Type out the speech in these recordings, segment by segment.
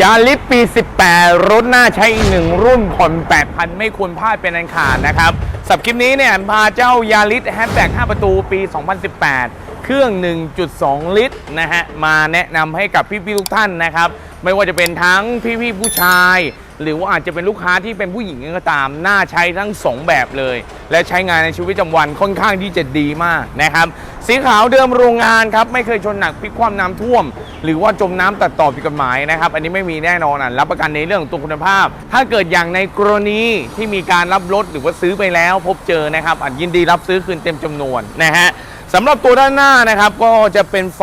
ยาลิสปี 18รถหน้าใช้อีกหนึ่งรุ่นผ่อน8,000 ไม่ควรพลาดเป็นอันขาดนะครับสับคลิปนี้เนี่ยพาเจ้ายาลิสแฮชแบ็ก5ประตูปี 2018 เครื่อง 1.2 ลิตรนะฮะมาแนะนำให้กับพี่ๆทุกท่านนะครับ ไม่ว่าจะเป็นทั้งพี่ๆผู้ชาย หรือว่าอาจจะเป็นลูกค้าที่เป็นผู้หญิงก็ตามน่าใช้ทั้ง 2 แบบเลย และใช้งานในชีวิตประจำวันค่อนข้างที่จะดีมากนะครับ สีขาวเดิมโรงงานครับไม่เคยชนหนักพลิกคว่ำน้ำท่วม หรือว่าจมน้ำตัดต่อผิดกฎหมายนะครับ อันนี้ไม่มีแน่นอนอะรับประกันในเรื่องของตัวคุณภาพ ถ้าเกิดอย่างในกรณีที่มีการรับรถหรือว่าซื้อไปแล้ว พบเจอนะครับอาจยินดีรับซื้อคืนเต็มจำนวนนะฮะสำหรับตัวด้านหน้านะครับก็จะเป็นไฟ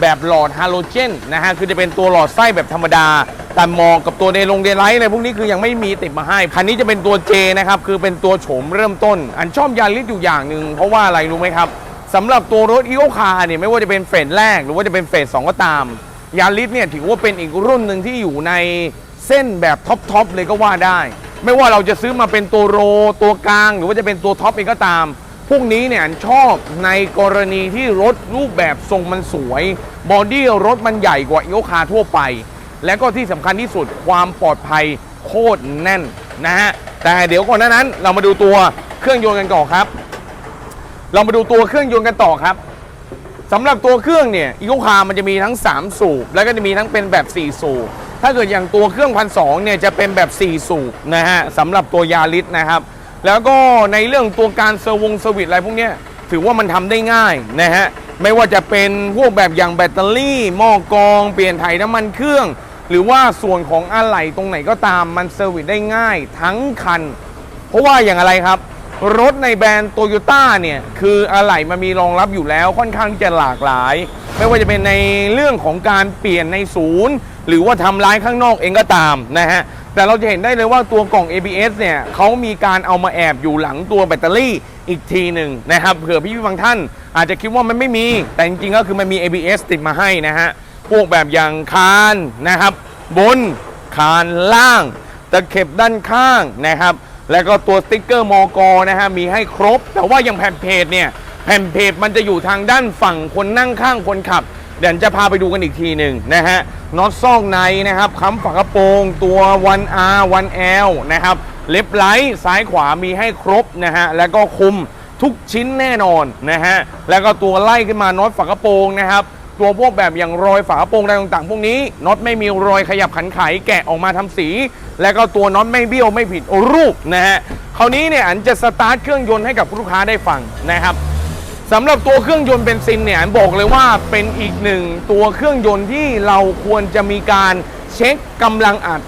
แบบหลอดฮาโลเจนนะฮะคือจะเป็นตัวหลอดไส้แบบธรรมดา แต่มองกับตัวเดลงเดลไลท์อะไรพวกนี้คือยังไม่มีติดมาให้ คันนี้จะเป็นตัว J นะครับคือเป็นตัวโฉมเริ่มต้น อันชอบยาลิสอยู่อย่างหนึ่งเพราะว่าอะไรรู้ไหมครับสำหรับตัวรถอีโอคาร์เนี่ยไม่ว่าจะเป็นเฟสแรก หรือว่าจะเป็นเฟสสองก็ตามยาลิสเนี่ยถือว่าเป็นอีกรุ่นหนึ่งที่อยู่ในเส้นแบบท็อปๆเลยก็ว่าได้ ไม่ว่าเราจะซื้อมาเป็นตัวโรตัวกลาง หรือว่าจะเป็นตัวท็อปเองก็ตาม พวกนี้เนี่ยชอบในกรณีที่รถรูปแบบทรงมันสวย บอดี้รถมันใหญ่กว่าอีโอคาร์ทั่วไป และก็ที่สำคัญที่สุดความปลอดภัยโคตรแน่นนะฮะ แต่เดี๋ยวก่อนนั้นเรามาดูตัวเครื่องยนต์กันก่อนครับ เรามาดูตัวเครื่องยนต์กันต่อครับสำหรับตัวเครื่องเนี่ยอีโคคาร์มันจะมีทั้ง 3 สูบ แล้วก็จะมีทั้งเป็นแบบ 4 สูบ ถ้าเกิดอย่างตัวเครื่องพันสเนี่ยจะเป็นแบบ 4 สูบนะฮะสำหรับตัวยาริสนะครับ แล้วก็ในเรื่องตัวการเซอร์วงเซอร์วิสอะไรพวกนี้ถือว่ามันทำได้ง่ายนะฮะไม่ว่าจะเป็นพวกแบบอย่างแบตเตอรี่หม้อกรอง เปลี่ยนถ่ายน้ำมันเครื่อง หรือว่าส่วนของอะไหล่ตรงไหนก็ตามมันเซอร์วิสได้ง่ายทั้งคัน เพราะว่าอย่างอะไรครับ รถในแบรนด์โตโยต้าเนี่ยคืออะไหล่มันมีรองรับอยู่แล้วค่อนข้างที่จะหลากหลาย ไม่ว่าจะเป็นในเรื่องของการเปลี่ยนในศูนย์ หรือว่าทำร้ายข้างนอกเองก็ตามนะฮะ แต่เราจะเห็นได้เลยว่าตัวกล่อง ABS เนี่ยเขามีการเอามาแอบอยู่หลังตัวแบตเตอรี่อีกทีหนึ่งนะครับเผื่อพี่ๆบางท่านอาจจะคิดว่ามันไม่มี แต่จริงๆก็คือมันมี ABS ติดมาให้นะฮะพวกแบบอย่างคานนะครับ บนคานล่างตะเข็บด้านข้างนะครับ แล้วก็ตัวสติ๊กเกอร์มอกอนะฮะมีให้ครบ แต่ว่าอย่างแผ่นเพจเนี่ยแผ่นเพจมันจะอยู่ทางด้านฝั่งคนนั่งข้างคนขับ เดี๋ยวจะพาไปดูกันอีกทีหนึ่งนะฮะน็อตซอกในนะครับค้ำฝากระโปรงตัว 1R 1L นะครับเล็บไลท์ซ้ายขวามีให้ครบนะฮะแล้วก็คุมทุกชิ้นแน่นอนนะฮะแล้วก็ตัวไล่ขึ้นมาน็อตฝากระโปรงนะครับตัวพวกแบบอย่างรอยฝากระโปรงอะไรต่างๆ พวกนี้น็อตไม่มีรอยขยับขันไขแกะออกมาทำสี แล้วก็ตัวน็อตไม่เบี้ยวไม่ผิดรูปนะฮะคราวนี้เนี่ยอันจะสตาร์ทเครื่องยนต์ให้กับลูกค้าได้ฟังนะครับ สำหรับตัวเครื่องยนต์เบนซินเนี่ยบอกเลยว่าเป็นอีกหนึ่งตัวเครื่องยนต์ที่เราควรจะมีการเช็คกำลังอัด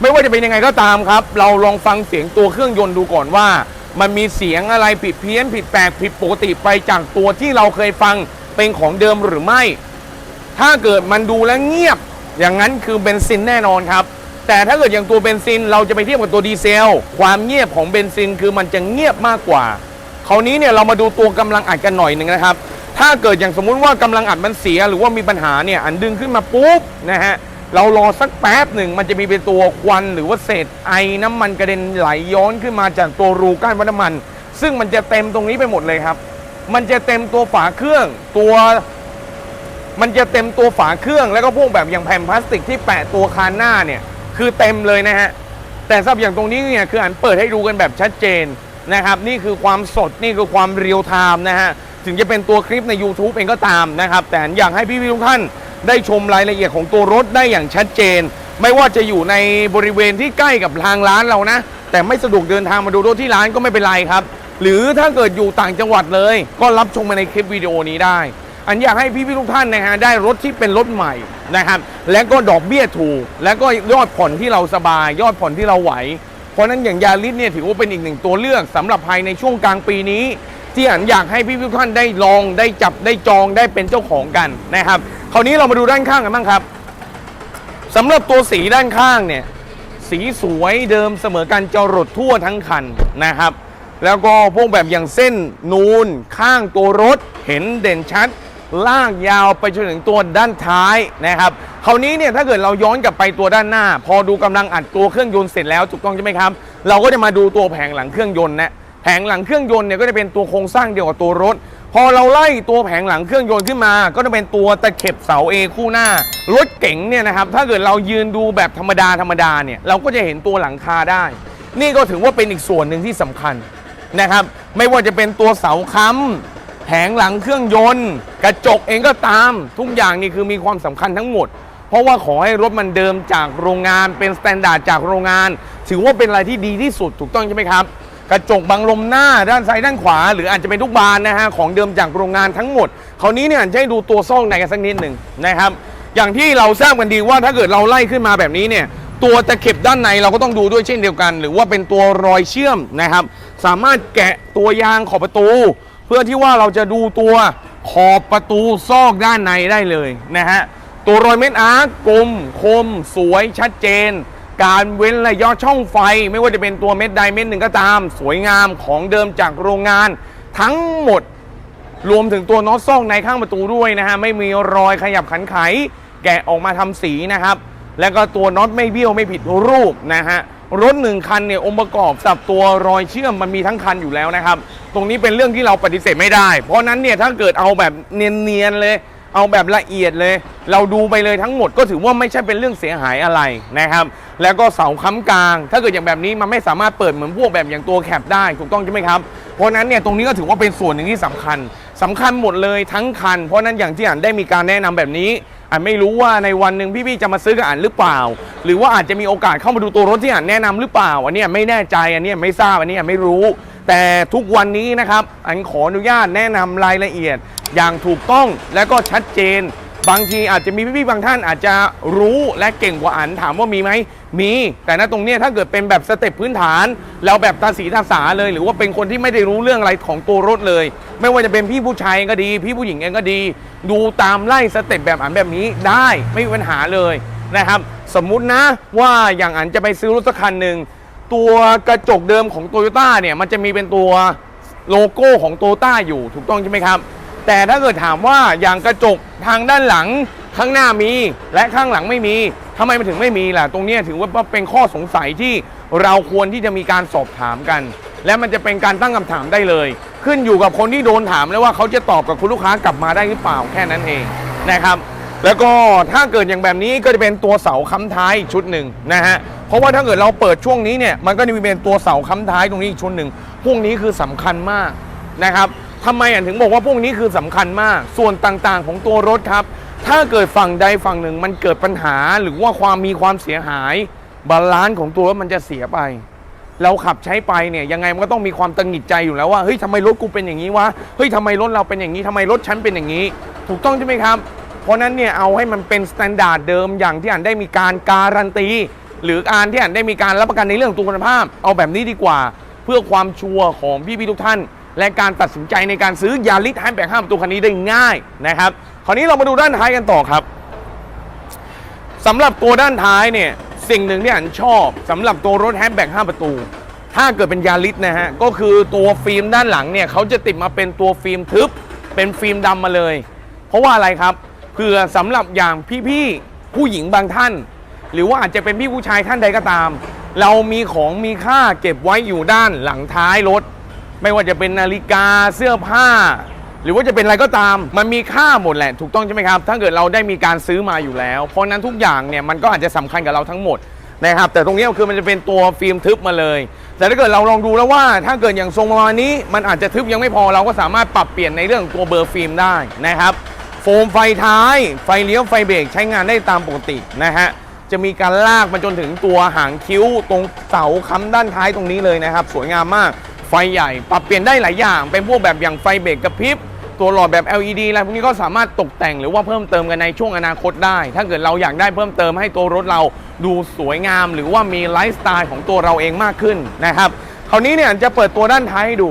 ไม่ว่าจะเป็นยังไงก็ตามครับ เราลองฟังเสียงตัวเครื่องยนต์ดูก่อนว่า มันมีเสียงอะไรผิดเพี้ยนผิดแปลกผิดปกติไปจากตัวที่เราเคยฟังเป็นของเดิมหรือไม่ ถ้าเกิดมันดูแล้วเงียบ อย่างนั้นคือเบนซินแน่นอนครับแต่ถ้าเกิดอย่างตัวเบนซินเราจะไปเทียบกับตัวดีเซล ความเงียบของเบนซินคือมันจะเงียบมากกว่า ราวนี้เนี่ยเรามาดูตัวกำลังอัดกันหน่อยหนึ่งนะครับ ถ้าเกิดอย่างสมมุติว่ากำลังอัดมันเสีย หรือว่ามีปัญหาเนี่ยอันดึงขึ้นมาปุ๊บนะฮะเรารอสักแป๊บหนึ่งมันจะมีเป็นตัวควันหรือว่าเศษไอน้ำมันกระเด็นไหลย้อนขึ้นมาจากตัวรูก้านวัดน้ำมัน ซึ่งมันจะเต็มตรงนี้ไปหมดเลยครับ มันจะเต็มตัวฝาเครื่องตัว มันจะเต็มตัวฝาเครื่องแล้วก็พวกแบบอย่างแผ่นพลาสติกที่แปะตัวคานหน้าเนี่ยคือเต็มเลยนะฮะแต่สำหรับอย่างตรงนี้เนี่ยคืออันเปิดให้ดูกันแบบชัดเจน นะครับนี่คือความสดนี่คือความเรียลไทม์นะฮะถึงจะเป็นตัวคลิปใน YouTube เองก็ตามนะครับแต่อยากให้พี่ๆทุกท่านได้ชมรายละเอียดของตัวรถได้อย่างชัดเจน ไม่ว่าจะอยู่ในบริเวณที่ใกล้กับทางร้านเรานะ แต่ไม่สะดวกเดินทางมาดูรถที่ร้านก็ไม่เป็นไรครับ หรือถ้าเกิดอยู่ต่างจังหวัดเลย ก็รับชมมาในคลิปวิดีโอนี้ได้ อันอยากให้พี่ๆทุกท่านนะฮะได้รถที่เป็นรถใหม่นะครับ และก็ดอกเบี้ยถูก และก็ยอดผ่อนที่เราสบาย ยอดผ่อนที่เราไหว เพราะนั้นอย่างยาริสเนี่ยถือว่าเป็นอีกหนึ่งตัวเลือกสำหรับภายในช่วงกลางปีนี้ ที่อันอยากให้พี่ๆทุกท่านได้ลองได้จับได้จองได้เป็นเจ้าของกันนะครับคราวนี้เรามาดูด้านข้างกันบ้างครับสำหรับตัวสีด้านข้างเนี่ยสีสวยเดิมเสมอกันจรดทั่วทั้งคันนะครับ แล้วก็พวกแบบอย่างเส้นนูนข้างตัวรถเห็นเด่นชัด ลากยาวไปจนถึงตัวด้านท้ายนะครับคราวนี้เนี่ยถ้าเกิดเราย้อนกลับไปตัวด้านหน้า พอดูกำลังอัดตัวเครื่องยนต์เสร็จแล้วถูกต้องใช่ไหมครับ เราก็จะมาดูตัวแผงหลังเครื่องยนต์นะแผงหลังเครื่องยนต์เนี่ยก็จะเป็นตัวโครงสร้างเดียวกับตัวรถ พอเราไล่ตัวแผงหลังเครื่องยนต์ขึ้นมา ก็จะเป็นตัวตะเข็บเสาเอคู่หน้ารถเก๋งเนี่ยนะครับถ้าเกิดเรายืนดูแบบธรรมดาธรรมดาเนี่ยเราก็จะเห็นตัวหลังคาได้ นี่ก็ถือว่าเป็นอีกส่วนหนึ่งที่สำคัญนะครับ ไม่ว่าจะเป็นตัวเสาค้ำ แผงหลังเครื่องยนต์ กระจกเองก็ตาม ทุกอย่างนี่คือมีความสำคัญทั้งหมด เพราะว่าขอให้รถมันเดิมจากโรงงานเป็นสแตนดาร์ดจากโรงงาน ถือว่าเป็นอะไรที่ดีที่สุดถูกต้องใช่ไหมครับ กระจกบังลมหน้าด้านซ้ายด้านขวา หรืออาจจะเป็นทุกบานนะฮะของเดิมจากโรงงานทั้งหมด คราวนี้เนี่ยจะให้ดูตัวซ่องในกันสักนิดหนึ่งนะครับ อย่างที่เราทราบกันดีว่าถ้าเกิดเราไล่ขึ้นมาแบบนี้เนี่ยตัวตะเข็บด้านในเราก็ต้องดูด้วยเช่นเดียวกัน หรือว่าเป็นตัวรอยเชื่อมนะครับ สามารถแกะตัวยางขอบประตู พื่อที่ว่าเราจะดูตัวขอบประตูซอกด้านในได้เลยนะฮะตัวรอยเม็ดอาร์กลมคม สวยชัดเจน การเว้นระยะช่องไฟ ไม่ว่าจะเป็นตัวเม็ดใดเม็ดหนึ่งก็ตาม สวยงามของเดิมจากโรงงาน ทั้งหมดรวมถึงตัวน็อตซองในข้างประตูด้วยนะฮะไม่มีรอยขยับขันไข แกะออกมาทำสีนะครับ แล้วก็ตัวน็อตไม่เบี้ยวไม่ผิดรูปนะฮะ รถหนึ่งคันเนี่ยองค์ประกอบสับตัวรอยเชื่อมมันมีทั้งคันอยู่แล้วนะครับ ตรงนี้เป็นเรื่องที่เราปฏิเสธไม่ได้ เพราะนั้นเนี่ยถ้าเกิดเอาแบบเนียนๆเลย เอาแบบละเอียดเลย เราดูไปเลยทั้งหมดก็ถือว่าไม่ใช่เป็นเรื่องเสียหายอะไรนะครับ แล้วก็เสาค้ำกลาง ถ้าเกิดอย่างแบบนี้มันไม่สามารถเปิดเหมือนพวกแบบอย่างตัวแคปได้ถูกต้องใช่ไหมครับเพราะนั้นเนี่ยตรงนี้ก็ถือว่าเป็นส่วนหนึ่งที่สำคัญสำคัญหมดเลยทั้งคัน เพราะฉะนั้นอย่างที่อ่านได้มีการแนะนำแบบนี้ อ่านไม่รู้ว่าในวันหนึ่งพี่ๆจะมาซื้อกับอ่านหรือเปล่า หรือว่าอาจจะมีโอกาสเข้ามาดูตัวรถที่อ่านแนะนำหรือเปล่าอันนี้ไม่แน่ใจอันนี้ไม่ทราบอันนี้ไม่รู้ แต่ทุกวันนี้นะครับอันขออนุญาตแนะนำรายละเอียด อย่างถูกต้องและก็ชัดเจน บางทีอาจจะมีพี่ๆบางท่านอาจจะรู้และเก่งกว่าอันถามว่ามีไหมมี แต่ณตรงเนี้ยถ้าเกิดเป็นแบบสเต็ปพื้นฐานแล้วแบบตาสีตาสาเลย หรือว่าเป็นคนที่ไม่ได้รู้เรื่องอะไรของตัวรถเลย ไม่ว่าจะเป็นพี่ผู้ชายเองก็ดี พี่ผู้หญิงเองก็ดี ดูตามไล่สเต็ปแบบอันแบบนี้ได้ไม่มีปัญหาเลยนะครับ สมมุตินะว่าอย่างอันจะไปซื้อรถสักคันหนึ่งตัวกระจกเดิมของโตโยต้าเนี่ยมันจะมีเป็นตัวโลโก้ของโตโยต้าอยู่ถูกต้องใช่ไหมครับ แต่ถ้าเกิดถามว่าอย่างกระจกทางด้านหลังข้างหน้ามีและข้างหลังไม่มีทำไมมันถึงไม่มีล่ะ ตรงนี้ถือว่าเป็นข้อสงสัยที่เราควรที่จะมีการสอบถามกัน และมันจะเป็นการตั้งคำถามได้เลย ขึ้นอยู่กับคนที่โดนถามแล้วว่าเขาจะตอบกับคุณลูกค้ากลับมาได้หรือเปล่าแค่นั้นเองนะครับ แล้วก็ถ้าเกิดอย่างแบบนี้ก็จะเป็นตัวเสาค้ำท้ายชุดหนึ่งนะฮะเพราะว่าถ้าเกิดเราเปิดช่วงนี้เนี่ยมันก็จะมีเป็นตัวเสาค้ำท้ายตรงนี้อีกชุดหนึ่งพวกนี้คือสำคัญมากนะครับ ทำไมอะถึงบอกว่าพวกนี้คือสำคัญมาก ส่วนต่างๆ ของตัวรถครับ ถ้าเกิดฝั่งใดฝั่งหนึ่งมันเกิดปัญหาหรือว่าความมีความเสียหาย บาลานซ์ของตัวรถมันจะเสียไป เราขับใช้ไปเนี่ยยังไงมันก็ต้องมีความตังหงิดใจอยู่แล้วว่าเฮ้ยทำไมรถกูเป็นอย่างนี้วะเฮ้ยทำไมรถเราเป็นอย่างนี้ทำไมรถฉันเป็นอย่างนี้ ถูกต้องใช่ไหมครับ เพราะนั้นเนี่ยเอาให้มันเป็นสแตนดาร์ดเดิมอย่างที่อ่านได้มีการการันตี หรือการที่อ่านได้มีการรับประกันในเรื่องตัวคุณภาพ เอาแบบนี้ดีกว่า เพื่อความชัวร์ของพี่ๆทุกท่าน และการตัดสินใจในการซื้อยาริสไฮแบกห้าประตูคันนี้ได้ง่ายนะครับ คราวนี้เรามาดูด้านท้ายกันต่อครับสำหรับตัวด้านท้ายเนี่ยสิ่งหนึ่งที่อันชอบสำหรับตัวรถแฮชแบ็ก5ประตู ถ้าเกิดเป็นยาริสนะฮะ ก็คือตัวฟิล์มด้านหลังเนี่ยเขาจะติดมาเป็นตัวฟิล์มทึบ เป็นฟิล์มดำมาเลย เพราะว่าอะไรครับเพื่อสำหรับอย่างพี่ๆผู้หญิงบางท่าน หรือว่าอาจจะเป็นพี่ผู้ชายท่านใดก็ตาม เรามีของมีค่าเก็บไว้อยู่ด้านหลังท้ายรถ ไม่ว่าจะเป็นนาฬิกาเสื้อผ้า หรือว่าจะเป็นอะไรก็ตาม มันมีค่าหมดแหละ ถูกต้องใช่ไหมครับ ถ้าเกิดเราได้มีการซื้อมาอยู่แล้ว เพราะนั้นทุกอย่างเนี่ยมันก็อาจจะสำคัญกับเราทั้งหมดนะครับ แต่ตรงนี้คือมันจะเป็นตัวฟิล์มทึบมาเลย แต่ถ้าเกิดเราลองดูแล้วว่า ถ้าเกิดอย่างทรงประมาณนี้มันอาจจะทึบยังไม่พอเราก็สามารถปรับเปลี่ยนในเรื่องตัวเบอร์ฟิล์มได้นะครับโฟมไฟท้าย ไฟเลี้ยวไฟเบรกใช้งานได้ตามปกตินะฮะจะมีการลากมาจนถึงตัวหางคิ้วตรงเสาค้ำด้านท้ายตรงนี้เลยนะครับ สวยงามมาก ไฟใหญ่ ปรับเปลี่ยนได้หลายอย่าง เป็นพวกแบบอย่างไฟเบรกกระพริบ ตัวหลอดแบบ LED อะไรพวกนี้ก็สามารถตกแต่งหรือว่าเพิ่มเติมกันในช่วงอนาคตได้ ถ้าเกิดเราอยากได้เพิ่มเติมให้ตัวรถเราดูสวยงาม หรือว่ามีไลฟ์สไตล์ของตัวเราเองมากขึ้นนะครับ คราวนี้เนี่ยจะเปิดตัวด้านท้ายให้ดู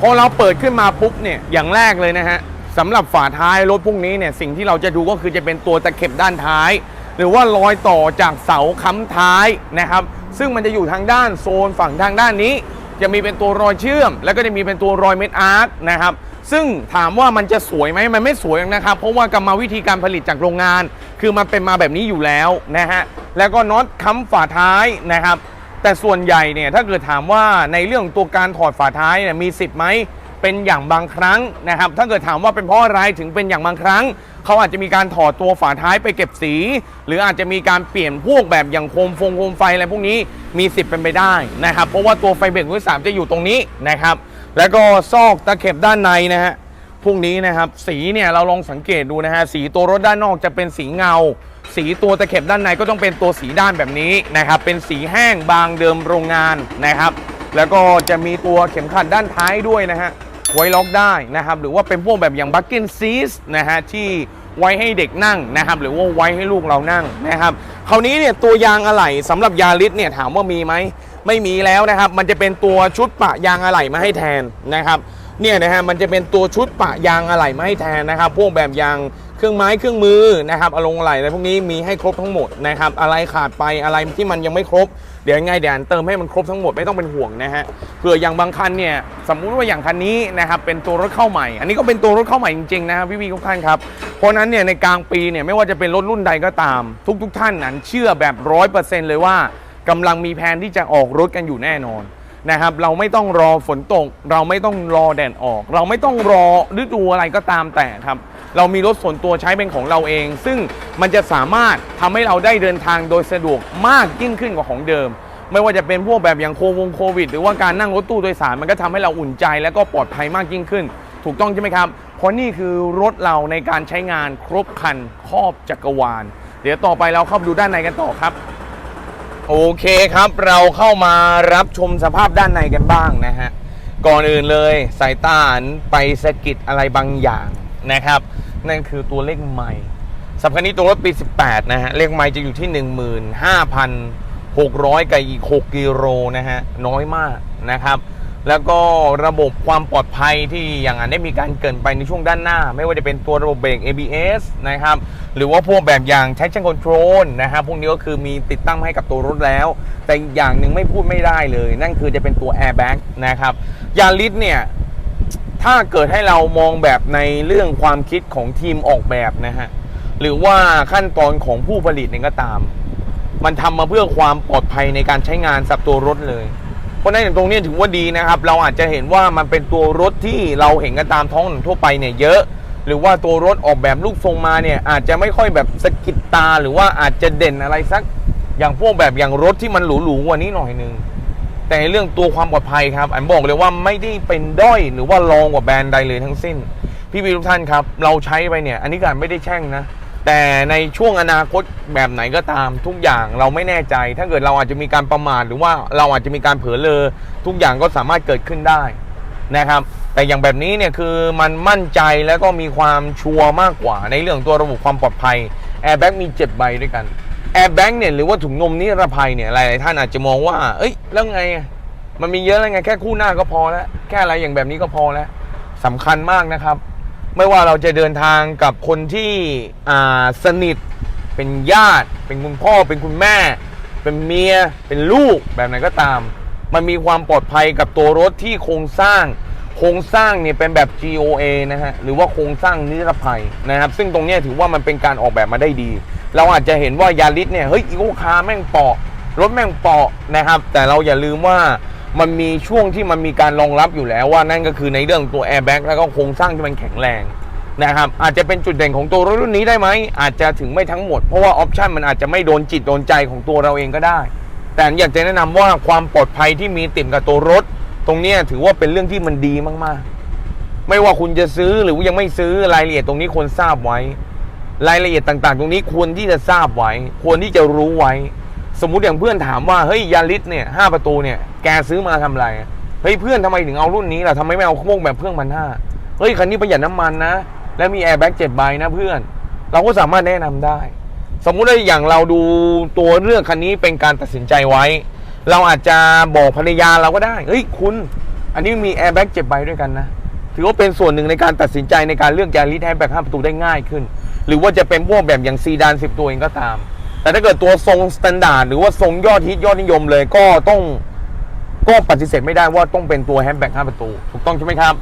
พอเราเปิดขึ้นมาปุ๊บเนี่ยอย่างแรกเลยนะฮะสำหรับฝาท้ายรถพวกนี้เนี่ยสิ่งที่เราจะดูก็คือจะเป็นตัวตะเข็บด้านท้าย หรือว่ารอยต่อจากเสาค้ำท้ายนะครับ ซึ่งมันจะอยู่ทางด้านโซนฝั่งทางด้านนี้ จะมีเป็นตัวรอยเชื่อม แล้วก็จะมีเป็นตัวรอยเม็ดอาร์คนะครับซึ่งถามว่ามันจะสวยไหมมันไม่สวยนะครับ เพราะว่ากรรมวิธีการผลิตจากโรงงาน คือมันเป็นมาแบบนี้อยู่แล้วนะฮะแล้วก็น็อตค้ำฝาท้ายนะครับ แต่ส่วนใหญ่เนี่ยถ้าเกิดถามว่าในเรื่องตัวการถอดฝาท้ายเนี่ยมีสิทธิ์ไหม เป็นอย่างบางครั้งนะครับ ถ้าเกิดถามว่าเป็นเพราะอะไรถึงเป็นอย่างบางครั้ง เขาอาจจะมีการถอดตัวฝาท้ายไปเก็บสี หรืออาจจะมีการเปลี่ยนพวกแบบอย่างโคมฟงโคมไฟอะไรพวกนี้มีสิทธิ์เป็นไปได้นะครับ เพราะว่าตัวไฟเบรกรุ่นสามจะอยู่ตรงนี้นะครับ แล้วก็ซอกตะเข็บด้านในนะฮะพวกนี้นะครับ สีเนี่ยเราลองสังเกตดูนะฮะสีตัวรถด้านนอกจะเป็นสีเงา สีตัวตะเข็บด้านในก็ต้องเป็นตัวสีด้านแบบนี้นะครับ เป็นสีแห้งบางเดิมโรงงานนะครับ แล้วก็จะมีตัวเข็มขัดด้านท้ายด้วยนะฮะ ไว้ล็อกได้นะครับ หรือว่าเป็นพวกแบบอย่างบักเก็นซีสนะฮะที่ไว้ให้เด็กนั่งนะครับ หรือว่าไว้ให้ลูกเรานั่งนะครับคราวนี้เนี่ยตัวยางอะไหล่สำหรับยาริสเนี่ยถามว่ามีไหมไม่มีแล้วนะครับ มันจะเป็นตัวชุดปะยางอะไหล่มาให้แทนนะครับเนี่ยนะฮะมันจะเป็นตัวชุดปะยางอะไหล่มาให้แทนนะครับ พวกแบบยางเครื่องไม้เครื่องมือนะครับอารมณ์อะไหล่อะไรพวกนี้มีให้ครบทั้งหมดนะครับ อะไรขาดไปอะไรที่มันยังไม่ครบ เดี๋ยวยังไงเดี๋ยวอันเติมให้มันครบทั้งหมดไม่ต้องเป็นห่วงนะฮะเผื่ออย่างบางคันเนี่ยสมมุติว่าอย่างคันนี้นะครับเป็นตัวรถเข้าใหม่ อันนี้ก็เป็นตัวรถเข้าใหม่จริงๆนะครับพี่ๆทุกท่านครับเพราะฉะนั้นเนี่ยในกลางปีเนี่ยไม่ว่าจะเป็นรถรุ่นใดก็ตาม ทุก ๆ ท่านนั้นเชื่อแบบร้อยเปอร์เซ็นต์เลยว่ากำลังมีแผนที่จะออกรถกันอยู่แน่นอน นะครับ เราไม่ต้องรอฝนตก เราไม่ต้องรอแดดออก เราไม่ต้องรอฤดูอะไรก็ตามแต่ครับ เรามีรถส่วนตัวใช้เป็นของเราเอง ซึ่งมันจะสามารถทำให้เราได้เดินทางโดยสะดวกมากยิ่งขึ้นกว่าของเดิม ไม่ว่าจะเป็นพวกแบบอย่างโควงโควิด หรือว่าการนั่งรถตู้โดยสารมันก็ทำให้เราอุ่นใจ และก็ปลอดภัยมากยิ่งขึ้น ถูกต้องใช่ไหมครับ เพราะนี่คือรถเราในการใช้งานครบครันครอบจักรวาล เดี๋ยวต่อไปเราเข้าไปดูด้านในกันต่อครับ โอเคครับเราเข้ามารับชมสภาพด้านในกันบ้างนะฮะ ก่อนอื่นเลยสายตาไปสะกิดอะไรบางอย่างนะครับ นั่นคือตัวเลขใหม่สำหรับคันนี้ตัวรถปี 18 นะฮะ เลขใหม่จะอยู่ที่ 15,600 กับอีก 6 กิโลนะฮะ น้อยมากนะครับ แล้วก็ระบบความปลอดภัยที่อย่างอันได้มีการเกินไปในช่วงด้านหน้า ไม่ว่าจะเป็นตัวระบบเบรก ABS นะครับ หรือว่าพวกแบบอย่าง traction control นะครับพวกนี้ก็คือมีติดตั้งให้กับตัวรถแล้ว แต่อย่างหนึ่งไม่พูดไม่ได้เลย นั่นคือจะเป็นตัว airbag นะครับยาริสเนี่ย ถ้าเกิดให้เรามองแบบในเรื่องความคิดของทีมออกแบบนะฮะหรือว่าขั้นตอนของผู้ผลิตเองก็ตาม มันทำมาเพื่อความปลอดภัยในการใช้งานสับตัวรถเลย เพราะฉะนั้นตรงนี้ถือว่าดีนะครับ เราอาจจะเห็นว่ามันเป็นตัวรถที่เราเห็นกันตามท้องถนนทั่วไปเนี่ยเยอะ หรือว่าตัวรถออกแบบลูกทรงมาเนี่ยอาจจะไม่ค่อยแบบสะกิดตาหรือว่าอาจจะเด่นอะไรสัก อย่างพวกแบบอย่างรถที่มันหรูๆกว่านี้หน่อยนึงแต่เรื่องตัวความปลอดภัยครับอันบอกเลยว่าไม่ได้เป็นด้อยหรือว่ารองกว่าแบรนด์ใดเลยทั้งสิ้น พี่วีทุกท่านครับ เราใช้ไปเนี่ย อันนี้การไม่ได้แช่งนะ แต่ในช่วงอนาคตแบบไหนก็ตามทุกอย่างเราไม่แน่ใจ ถ้าเกิดเราอาจจะมีการประมาทหรือว่าเราอาจจะมีการเผลอเลอทุกอย่างก็สามารถเกิดขึ้นได้นะครับ แต่อย่างแบบนี้เนี่ยคือมันมั่นใจแล้วก็มีความชัวร์มากกว่าในเรื่องตัวระบบความปลอดภัยแอร์แบ็กมี7ใบด้วยกันแอร์แบ็กเนี่ยหรือว่าถุงนมนิรภัยเนี่ยหลายๆท่านอาจจะมองว่า เอ้ยแล้วไง มันมีเยอะแล้วไงแค่คู่หน้าก็พอแล้วแค่อะไรอย่างแบบนี้ก็พอแล้วสำคัญมากนะครับ ไม่ว่าเราจะเดินทางกับคนที่สนิทเป็นญาติ เป็นคุณพ่อเป็นคุณแม่ เป็นเมียเป็นลูกแบบไหนก็ตาม มันมีความปลอดภัยกับตัวรถที่โครงสร้าง โครงสร้างเนี่ยเป็นแบบ GOA นะฮะหรือว่าโครงสร้างนิรภัยนะครับ ซึ่งตรงนี้ถือว่ามันเป็นการออกแบบมาได้ดี เราอาจจะเห็นว่ายาริสเนี่ยเฮ้ยอีโคคาแม่งเปาะรถแม่งเปาะนะครับ แต่เราอย่าลืมว่า มันมีช่วงที่มันมีการรองรับอยู่แล้วว่านั่นก็คือในเรื่องตัวแอร์แบ็กแล้วก็โครงสร้างที่มันแข็งแรงนะครับอาจจะเป็นจุดเด่นของตัวรถรุ่นนี้ได้ไหมอาจจะถึงไม่ทั้งหมดเพราะว่าออปชันมันอาจจะไม่โดนจิตโดนใจของตัวเราเองก็ได้ แต่อยากจะแนะนำว่าความปลอดภัยที่มีติดกับตัวรถ ตรงนี้ถือว่าเป็นเรื่องที่มันดีมากๆ ไม่ว่าคุณจะซื้อหรือยังไม่ซื้อรายละเอียดตรงนี้ควรทราบไว้ รายละเอียดต่างๆ ตรงนี้ควรที่จะทราบไว้ ควรที่จะรู้ไว้ สมมุติอย่างเพื่อนถามว่าเฮ้ยยาริสเนี่ยห้าประตูเนี่ยแกซื้อมาทำอะไรเฮ้ยเพื่อนทำไมถึงเอารุ่นนี้ล่ะทำไมไม่เอาพวกแบบเครื่องพันห้าเฮ้ยคันนี้ประหยัดน้ำมันนะ และมีแอร์แบ็กเจ็ดใบนะเพื่อน เราก็สามารถแนะนำได้ สมมุติว่าอย่างเราดูตัวเรื่องคันนี้เป็นการตัดสินใจไว้ เราอาจจะบอกภรรยาเราก็ได้เฮ้ยคุณอันนี้มีแอร์แบ็กเจ็ดใบด้วยกันนะถือว่าเป็นส่วนหนึ่งในการตัดสินใจในการเลือกยาริสแฮชแบ็กห้าประตูได้ง่ายขึ้น หรือว่าจะเป็นพวกแบบอย่างซีดานสิบตัวเองก็ตาม แต่ถ้าเกิดตัวทรงสแตนดาร์ดหรือว่าทรงยอดฮิตยอดนิยมเลยก็ต้องก็ปฏิเสธไม่ได้ว่าต้องเป็นตัวแฮชแบ็กห้าประตู ถูกต้องใช่ไหมครับ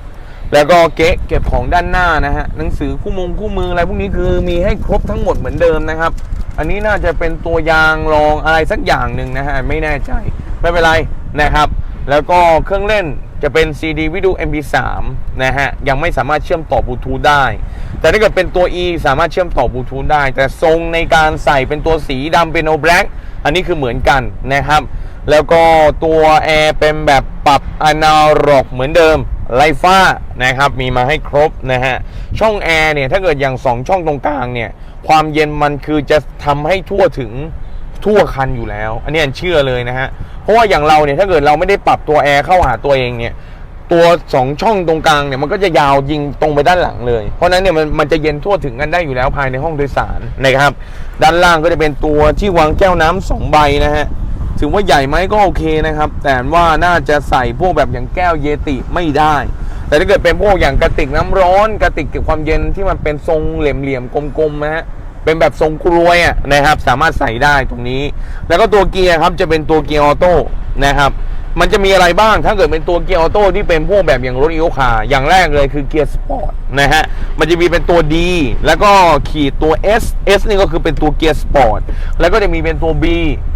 แล้วก็เกะเก็บของด้านหน้านะฮะหนังสือคู่มงคู่มืออะไรพวกนี้คือมีให้ครบทั้งหมดเหมือนเดิมนะครับ อันนี้น่าจะเป็นตัวยางรองอะไรสักอย่างหนึ่งนะฮะไม่แน่ใจไม่เป็นไรนะครับ แล้วก็เครื่องเล่น จะเป็น CD วิดีโอ MP3 นะฮะ ยังไม่สามารถเชื่อมต่อบลูทูธได้ แต่ถ้าเกิดเป็นตัว E สามารถเชื่อมต่อบลูทูธได้ แต่ทรงในการใส่เป็นตัวสีดำเป็นโอแบล็กอันนี้คือเหมือนกันนะครับ แล้วก็ตัวแอร์เป็นแบบปรับอนาล็อกเหมือนเดิมไลฟ้านะครับมีมาให้ครบนะฮะ ช่องแอร์เนี่ย ถ้าเกิดอย่าง 2 ช่องตรงกลางเนี่ย ความเย็นมันคือจะทำให้ทั่วถึง ทั่วคันอยู่แล้ว อันนี้อันเชื่อเลยนะฮะ เพราะว่าอย่างเราเนี่ยถ้าเกิดเราไม่ได้ปรับตัวแอร์เข้าหาตัวเองเนี่ย ตัวสองช่องตรงกลางเนี่ยมันก็จะยาวยิงตรงไปด้านหลังเลย เพราะนั้นเนี่ยมันมันจะเย็นทั่วถึงกันได้อยู่แล้วภายในห้องโดยสารนะครับ ด้านล่างก็จะเป็นตัวที่วางแก้วน้ำสองใบนะฮะถือว่าใหญ่ไหมก็โอเคนะครับ แต่ว่าน่าจะใส่พวกแบบอย่างแก้วเยติไม่ได้ แต่ถ้าเกิดเป็นพวกอย่างกระติกน้ำร้อนกระติกเก็บความเย็นที่มันเป็นทรงเหลี่ยมๆกลมๆนะฮะ เป็นแบบทรงกรวยอะนะครับ สามารถใส่ได้ตรงนี้ แล้วก็ตัวเกียร์ครับจะเป็นตัวเกียร์ออโต้นะครับ มันจะมีอะไรบ้างถ้าเกิดเป็นตัวเกียร์ออโต้ที่เป็นพวกแบบอย่างรถอีโอคาร์อย่างแรกเลยคือเกียร์สปอร์ตนะฮะมันจะมีเป็นตัว D แล้วก็ขีดตัว S S นี่ก็คือเป็นตัวเกียร์สปอร์ตแล้วก็จะมีเป็นตัว B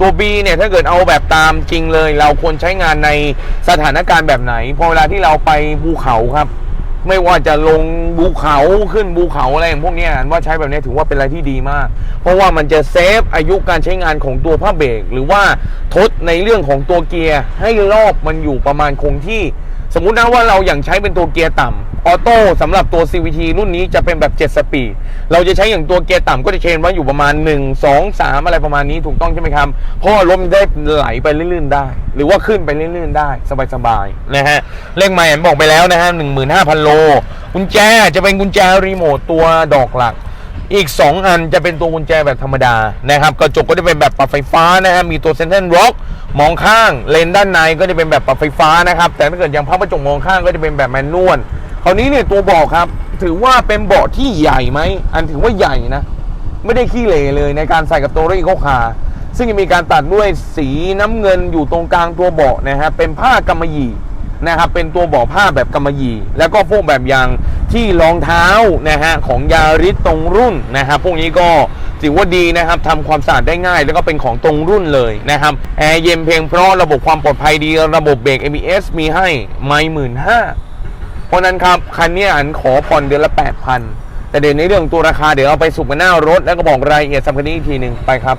ตัว B เนี่ยถ้าเกิดเอาแบบตามจริงเลย เราควรใช้งานในสถานการณ์แบบไหนพอเวลาที่เราไปภูเขาครับ ไม่ว่าจะลงภูเขาขึ้นภูเขาอะไรอย่างพวกเนี้ยอันว่าใช้แบบนี้ถือว่าเป็นอะไรที่ดีมาก เพราะว่ามันจะเซฟอายุการใช้งานของตัวผ้าเบรกหรือว่าทดในเรื่องของตัวเกียร์ให้รอบมันอยู่ประมาณคงที่ สมมุตินะว่าเราอย่างใช้เป็นตัวเกียร์ต่ำออโต้สำหรับตัว CVT รุ่นนี้จะเป็นแบบ 7 สปีด เราจะใช้อย่างตัวเกียร์ต่ำก็จะเชนไว้อยู่ประมาณ 1 2 3 อะไรประมาณนี้ถูกต้องใช่ไหมครับ เพราะว่ารถมันได้ไหลไปลื่นๆได้ หรือว่าขึ้นไปลื่นๆได้ สบายๆนะฮะเลขไมล์บอกไปแล้วนะฮะ15,000 โลกุญแจจะเป็นกุญแจรีโมทตัวดอกหลัก อีก 2 อันจะเป็นตัวกุญแจแบบธรรมดานะครับกระจกก็จะเป็นแบบปรับไฟฟ้านะฮะมีตัวเซนเทนร็อกมองข้างเลนด้านในก็จะเป็นแบบปรับไฟฟ้านะครับ แต่ถ้าเกิดยังพับกระจกมองข้างก็จะเป็นแบบแมนนวลคราวนี้เนี่ยตัวเบาะครับ ถือว่าเป็นเบาะที่ใหญ่ไหมอันถือว่าใหญ่นะ ไม่ได้ขี้เหร่เลยในการใส่กับตัวรถอีโคคาซึ่งจะมีการตัดด้วยสีน้ำเงินอยู่ตรงกลางตัวเบาะนะฮะเป็นผ้ากำมะหยี่ นะครับเป็นตัวเบาะผ้าแบบกำมะหยี่แล้วก็พวกแบบยางที่รองเท้านะฮะของยาริสตรงรุ่นนะครับพวกนี้ก็ถือว่าดีนะครับทำความสะอาดได้ง่าย แล้วก็เป็นของตรงรุ่นเลยนะครับแอร์เย็นเพียงเพราะระบบความปลอดภัยดีระบบเบรก ABS มีให้ไม่หมื่นห้าเพราะฉะนั้นครับคันนี้อันขอผ่อนเดือนละ 8,000แต่เดี๋ยวในเรื่องตัวราคาเดี๋ยวเอาไปสุกกันหน้ารถแล้วก็บอกรายละเอียดสำคัญนี้อีกทีหนึ่งไปครับ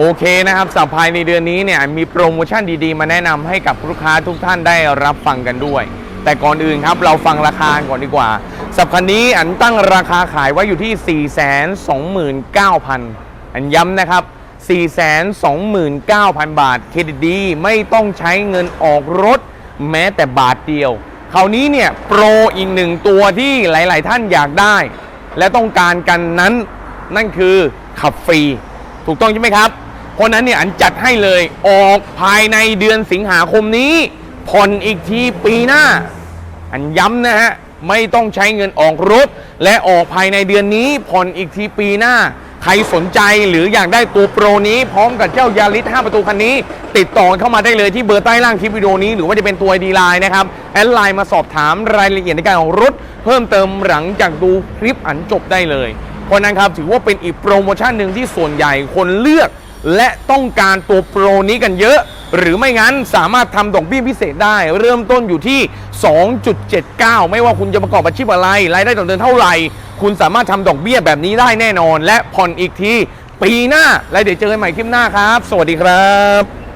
โอเคนะครับสัปภายในเดือนนี้เนี่ยมีโปรโมชั่นดีๆ มาแนะนำให้กับลูกค้าทุกท่านได้รับฟังกันด้วย แต่ก่อนอื่นครับเราฟังราคาก่อนดีกว่า สัปคันนี้อันตั้งราคาขายไว้อยู่ที่ 429,000 อันย้ำนะครับ 429,000 บาทเครดิตดีไม่ต้องใช้เงินออกรถแม้แต่บาทเดียวคราวนี้เนี่ยโปรอีกหนึ่งตัวที่หลาย ๆ ท่านอยากได้ และต้องการกันนั้นนั่นคือขับฟรี ถูกต้องใช่ไหมครับ เพราะนั้นเนี่ยอันจัดให้เลยออกภายในเดือนสิงหาคมนี้ผ่อนอีกทีปีหน้า อันย้ำนะฮะไม่ต้องใช้เงินออกรถ และออกภายในเดือนนี้ผ่อนอีกทีปีหน้า ใครสนใจหรืออยากได้ตัวโปรนี้ พร้อมกับเจ้ายาริส5ประตูคันนี้ ติดต่อเข้ามาได้เลยที่เบอร์ใต้ล่างคลิปวิดีโอนี้ หรือว่าจะเป็นตัวดีไลน์นะครับ แอดไลน์มาสอบถามรายละเอียดในการออกรถ เพิ่มเติมหลังจากดูคลิปอันจบได้เลยเพราะนั้นครับถือว่าเป็นอีกโปรโมชั่นหนึ่งที่ส่วนใหญ่คนเลือก และต้องการตัวโปรนี้กันเยอะ หรือไม่งั้นสามารถทำดอกเบี้ยพิเศษได้ เริ่มต้นอยู่ที่ 2.79 ไม่ว่าคุณจะประกอบอาชีพอะไรรายได้ต่อเดือนเท่าไหร่ คุณสามารถทำดอกเบี้ยแบบนี้ได้แน่นอน และผ่อนอีกทีปีหน้า และเดี๋ยวเจอกันใหม่คลิปหน้าครับ สวัสดีครับ